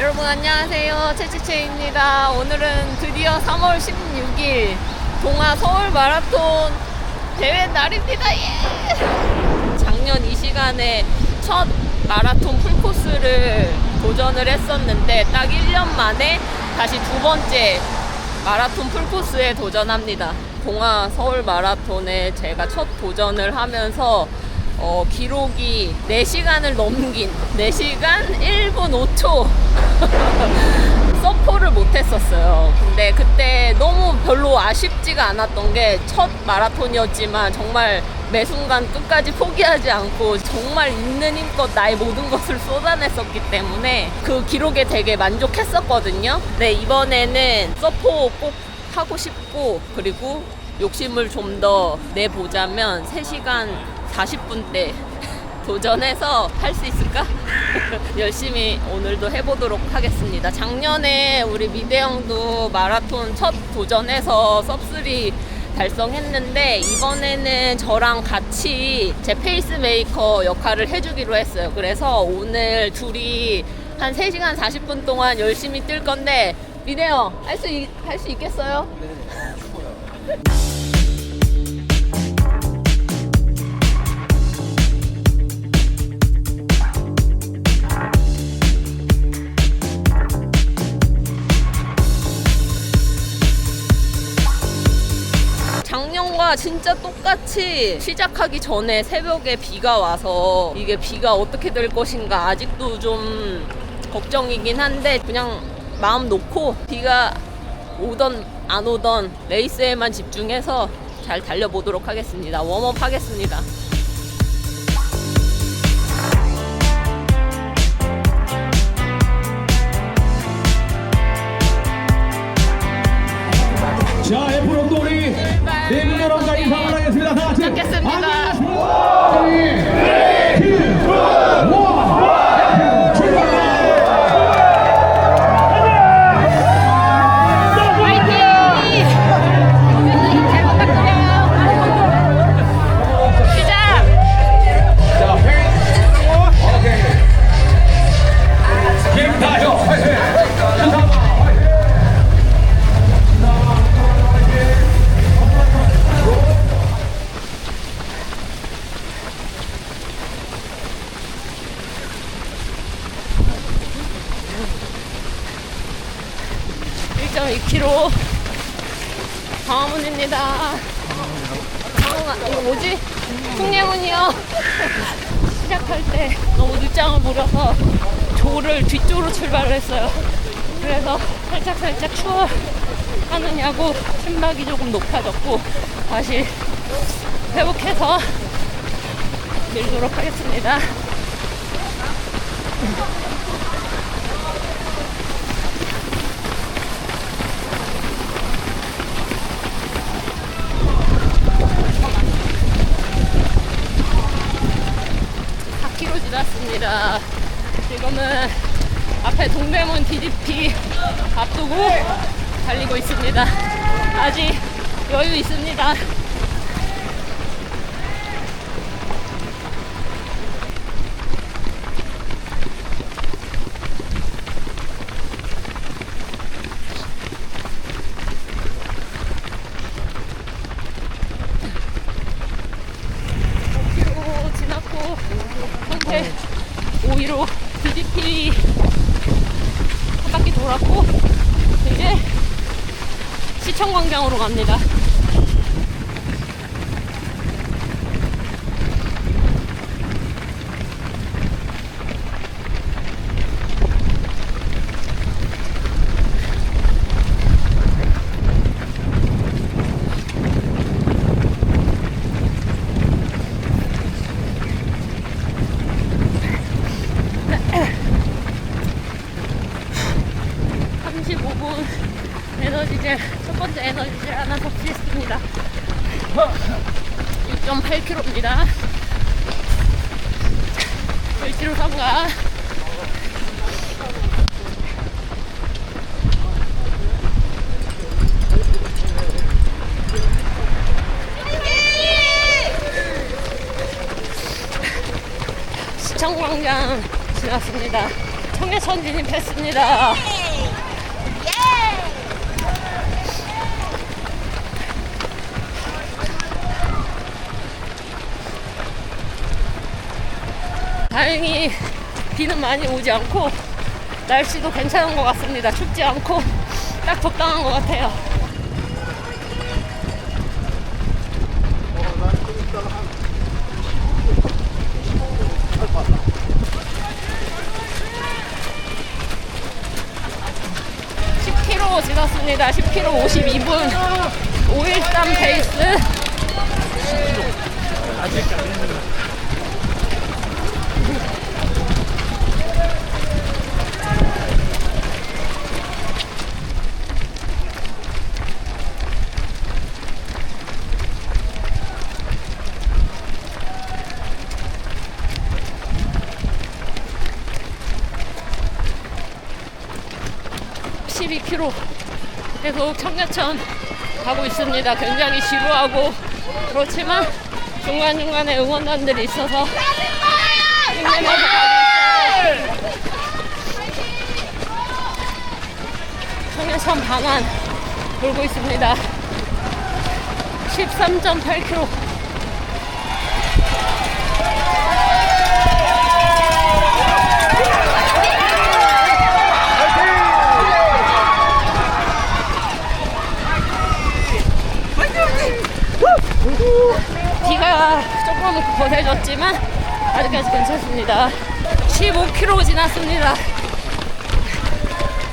여러분 안녕하세요. 채채채입니다. 오늘은 드디어 3월 16일 동아 서울 마라톤 대회 날입니다. 예! 작년 이 시간에 첫 마라톤 풀코스를 도전을 했었는데 딱 1년 만에 다시 두 번째 마라톤 풀코스에 도전합니다. 동아 서울 마라톤에 제가 첫 도전을 하면서 어, 기록이 4시간을 넘긴 4시간 1분 5초 서포를 못했었어요. 근데 그때 너무 별로 아쉽지가 않았던 게 첫 마라톤이었지만 정말 매 순간 끝까지 포기하지 않고 정말 있는 힘껏 나의 모든 것을 쏟아냈었기 때문에 그 기록에 되게 만족했었거든요. 네, 이번에는 서포 꼭 하고 싶고 그리고 욕심을 좀 더 내보자면 3시간 40분대 도전해서 할 수 있을까? 열심히 오늘도 해보도록 하겠습니다. 작년에 우리 미대형도 마라톤 첫 도전해서 섭스리 달성했는데 이번에는 저랑 같이 제 페이스메이커 역할을 해주기로 했어요. 그래서 오늘 둘이 한 3시간 40분 동안 열심히 뛸 건데 미대형 할 수 할수 있겠어요? 작 진짜 똑같이 시작하기 전에 새벽에 비가 와서 이게 비가 어떻게 될 것인가 아직도 좀 걱정이긴 한데 그냥 마음 놓고 비가 오던 안 오던 레이스에만 집중해서 잘 달려보도록 하겠습니다. 웜업 하겠습니다. 살짝 추월 하느냐고 심박이 조금 높아졌고 다시 회복해서 밀도록 하겠습니다. 지났습니다. 지금은 앞에 동대문 DDP 앞두고 달리고 있습니다. 아직 여유 있습니다. km 지났고 현재 5위로 DDP 한 바퀴 돌았고 이제 시청광장으로 갑니다. 삼십오 분 에너지젤 첫 번째 에너지젤 하나 섭취했습니다. 6.8km입니다. 1km 삼가. 시청광장 지났습니다. 청계천 진입했습니다. 다행히 비는 많이 오지 않고 날씨도 괜찮은 것 같습니다. 춥지 않고 딱 적당한 것 같아요. (10 k m) 지났습니다 (10 k m) (52분) (513) 페이스 계속 청계천 가고 있습니다. 굉장히 지루하고 그렇지만 중간중간에 응원단들이 있어서 힘내면서. 청계천 방안 돌고 있습니다. 13.8km 비가 조금 거세졌지만 아직까지 괜찮습니다. 15km 지났습니다.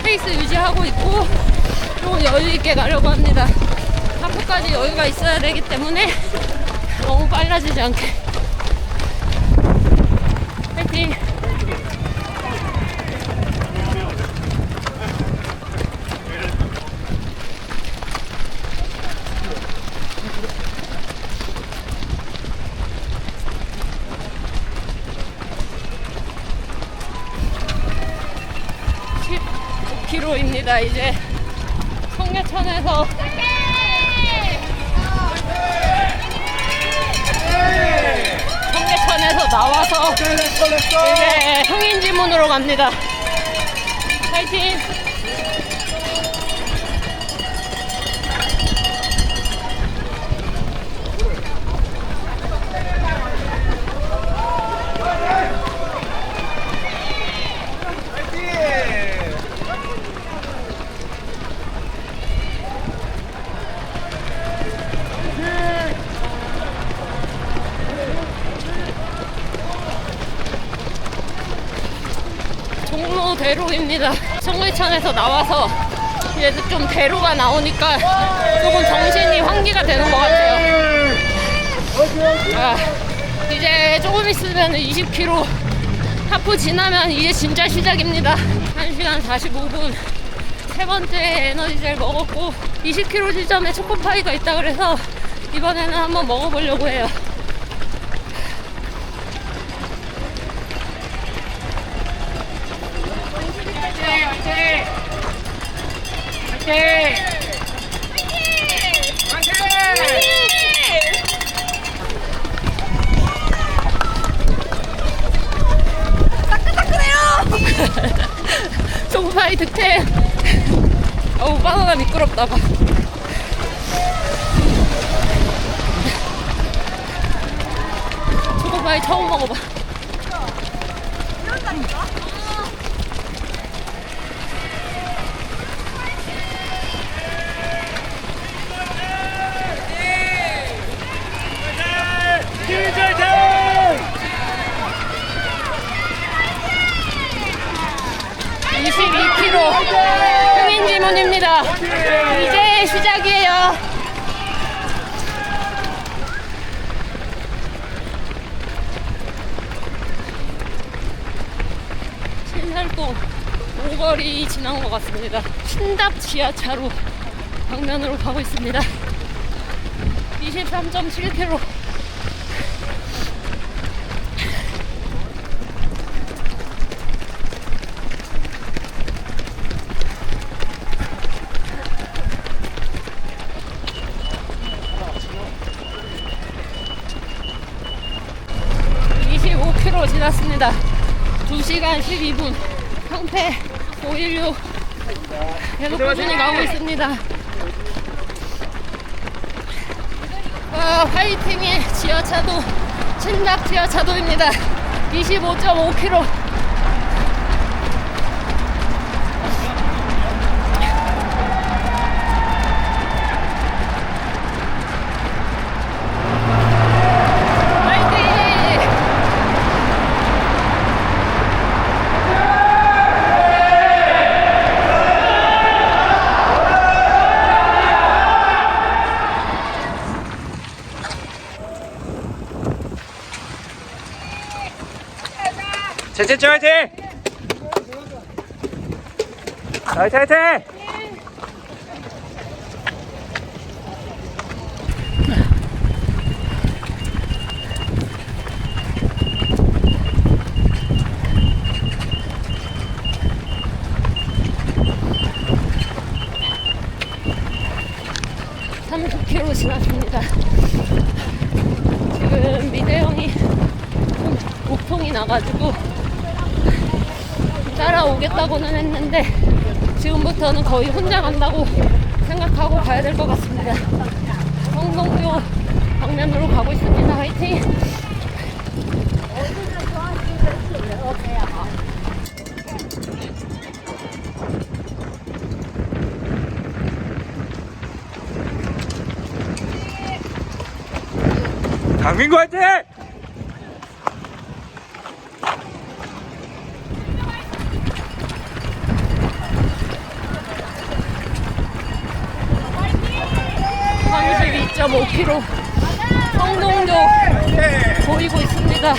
페이스 유지하고 있고 조금 여유 있게 가려고 합니다. 하프까지 여유가 있어야 되기 때문에 너무 빨라지지 않게. 파이팅! 5km입니다. 이제 성계천에서 성계천에서 나와서 이제 흥인지문으로 갑니다. 파이팅! 종로대로입니다. 성계천에서 나와서 이제 좀 대로가 나오니까 조금 정신이 환기가 되는 것 같아요. 아, 이제 조금 있으면 20km 하프 지나면 이제 진짜 시작입니다. 1시간 45분 세 번째 에너지젤 먹었고 20km 지점에 초코파이가 있다 그래서 이번에는 한번 먹어보려고 해요. 초코파이 득템. 어우 바나나 미끄럽다 봐. 초코파이 처음 먹어봐. 김재정! 흥인지문입니다. 이제 시작이에요. 신살동 오거리 지난 것 같습니다. 신답 지하차로 방면으로 가고 있습니다. 23.7km. (25km) 지났습니다 (2시간 12분) 평균 3연패 516 계속 꾸준히 가고 있습니다. 아, 화이팅의 지하차도 신락 지하차도입니다. 25.5km. 화이팅! 제제제 화이팅! 화이팅 화이팅! 삼0 k m 지났습니다. 지금 미대형이 좀 목통이 나가지고 따라오겠다고는 했는데 지금부터는 거의 혼자 간다고 생각하고 가야 될 것 같습니다. 성동교 방면으로 가고 있습니다. 화이팅! 강민구 화이팅! 삼 32.5km 성동교 보이고 있습니다.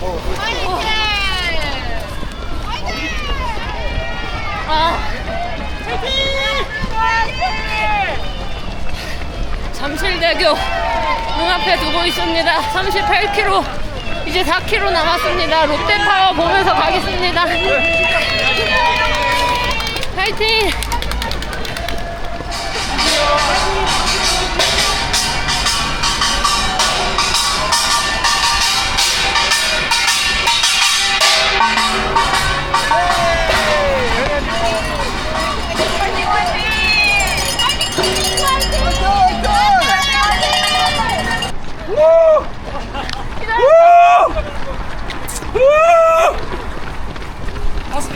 아, 잠실대교 눈앞에 두고 있습니다. 38km, 이제 4km 남았습니다. 롯데타워 보면서 가겠습니다. 파이팅!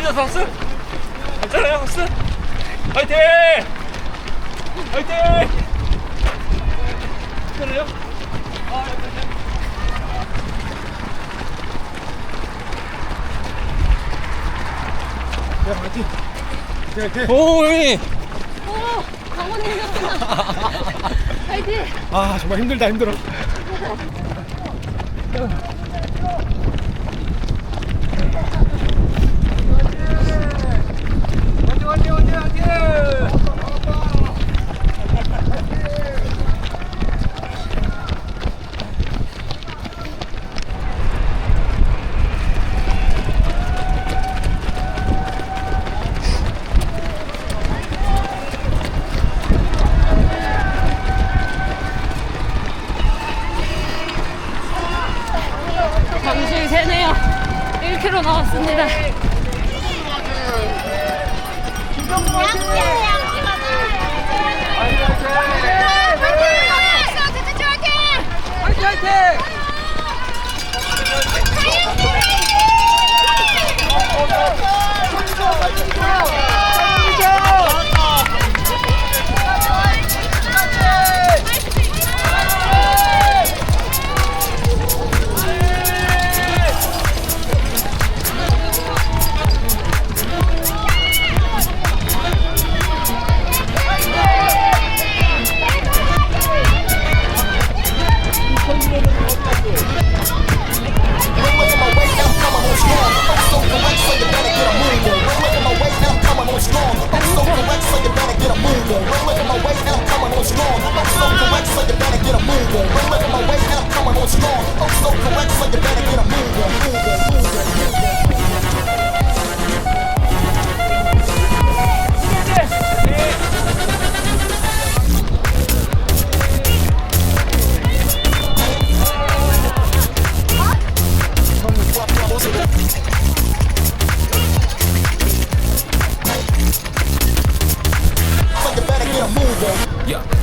드려 박수! 괜찮아요 박수? 화이팅! 화이팅! 괜찮아요? 오 형님! 오, 강원님이었구나. 파이팅! 아 정말 힘들다 힘들어 와,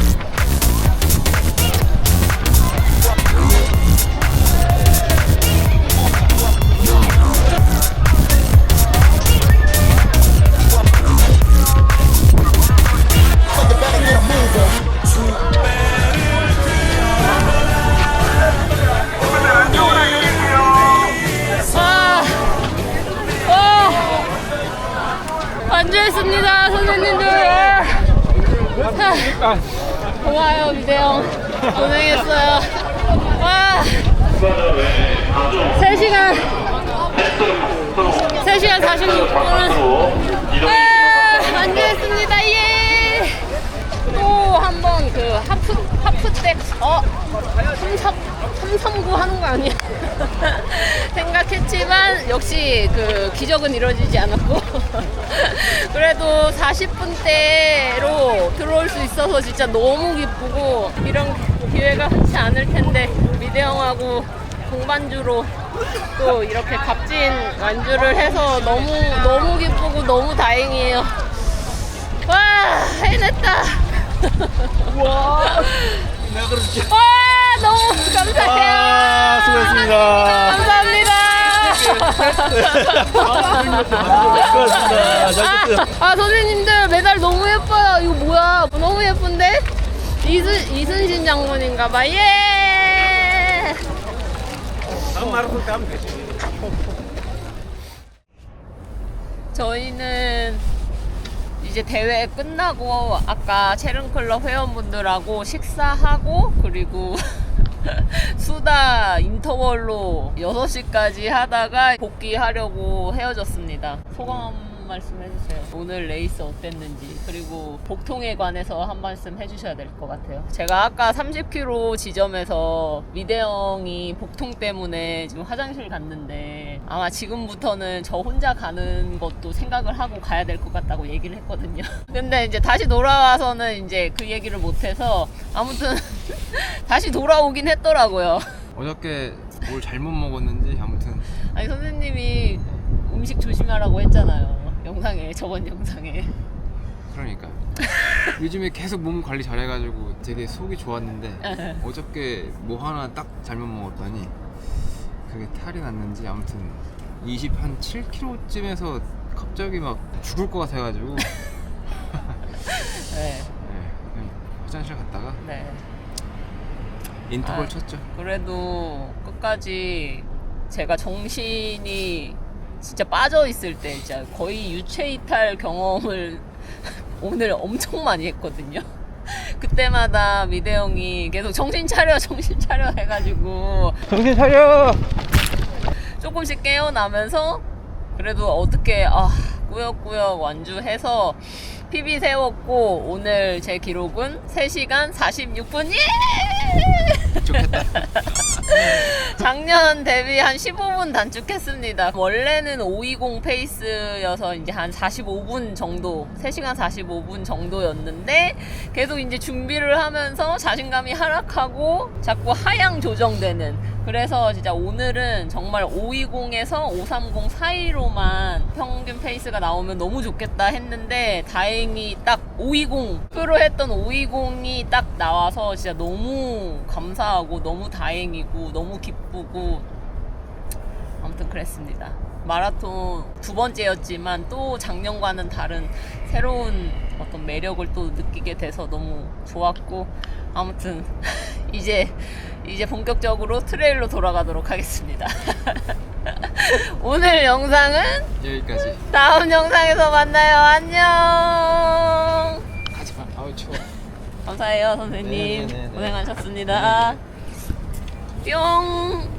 고마워요, 미대형. 고생했어요. 와, 3시간, 3시간 46분. 와, 완주했습니다, 예! 또 한 번 그 하프, 하프백, 어, 3, 339 하는 거 아니야? 생각했지만 역시 그 기적은 이루어지지 않았고 그래도 40분대로 들어올 수 있어서 진짜 너무 기쁘고 이런 기회가 흔치 않을 텐데 미대 형하고 동반주로 또 이렇게 값진 완주를 해서 너무 너무 기쁘고 너무 다행이에요. 와 해냈다. 와. 와 너무 수고하셨습니다. 아, 아, 선생님들 메달 너무 예뻐요. 이거 뭐야? 너무 예쁜데? 이순 이순신 장군인가봐. 예. 다음 마라톤 때 하면 되지. 저희는 이제 대회 끝나고 아까 체른클럽 회원분들하고 식사하고 그리고 수다 인터벌로 6시까지 하다가 복귀하려고 헤어졌습니다. 소감 한 말씀 해주세요. 오늘 레이스 어땠는지 그리고 복통에 관해서 한 말씀 해주셔야 될 것 같아요. 제가 아까 30km 지점에서 미대형이 복통 때문에 지금 화장실 갔는데 아마 지금부터는 저 혼자 가는 것도 생각을 하고 가야 될 것 같다고 얘기를 했거든요. 근데 이제 다시 돌아와서는 이제 그 얘기를 못해서 아무튼 다시 돌아오긴 했더라고요. 어저께 뭘 잘못 먹었는지 아무튼 아니 선생님이 음식 조심하라고 했잖아요. 영상에 저번 영상에. 그러니까 요즘에 계속 몸 관리 잘해가지고 되게 속이 좋았는데 어저께 뭐 하나 딱 잘못 먹었더니 그게 탈이 났는지 아무튼 20한 7kg쯤에서 갑자기 막 죽을 것 같아가지고 네, 네, 그냥 화장실 갔다가 네. 인터벌 아. 쳤죠. 그래도 끝까지 제가 정신이 진짜 빠져 있을 때 진짜 거의 유체 이탈 경험을 오늘 엄청 많이 했거든요. 그때마다 미대 형이 계속 정신 차려, 정신 차려 해가지고 정신 차려. 조금씩 깨어나면서 그래도 어떻게 아 꾸역꾸역 완주해서 PB 세웠고 오늘 제 기록은 3시간 46분 예! 좋겠다. 작년 대비 한 15분 단축했습니다. 원래는 520 페이스여서 이제 한 45분 정도, 3시간 45분 정도였는데 계속 이제 준비를 하면서 자신감이 하락하고 자꾸 하향 조정되는 그래서 진짜 오늘은 정말 520에서 530 사이로만 평균 페이스가 나오면 너무 좋겠다 했는데 다행 히 딱 520 표로 했던 520이 딱 나와서 진짜 너무 감사하고 너무 다행이고 너무 기쁘고 아무튼 그랬습니다. 마라톤 두 번째였지만 또 작년과는 다른 새로운 어떤 매력을 또 느끼게 돼서 너무 좋았고 아무튼 이제 이제 본격적으로 트레일로 돌아가도록 하겠습니다. 오늘 영상은 여기까지. 다음 영상에서 만나요. 안녕. 하지마. 아우 추워. 감사해요, 선생님. 네네네네. 고생하셨습니다. 뿅! 뿅.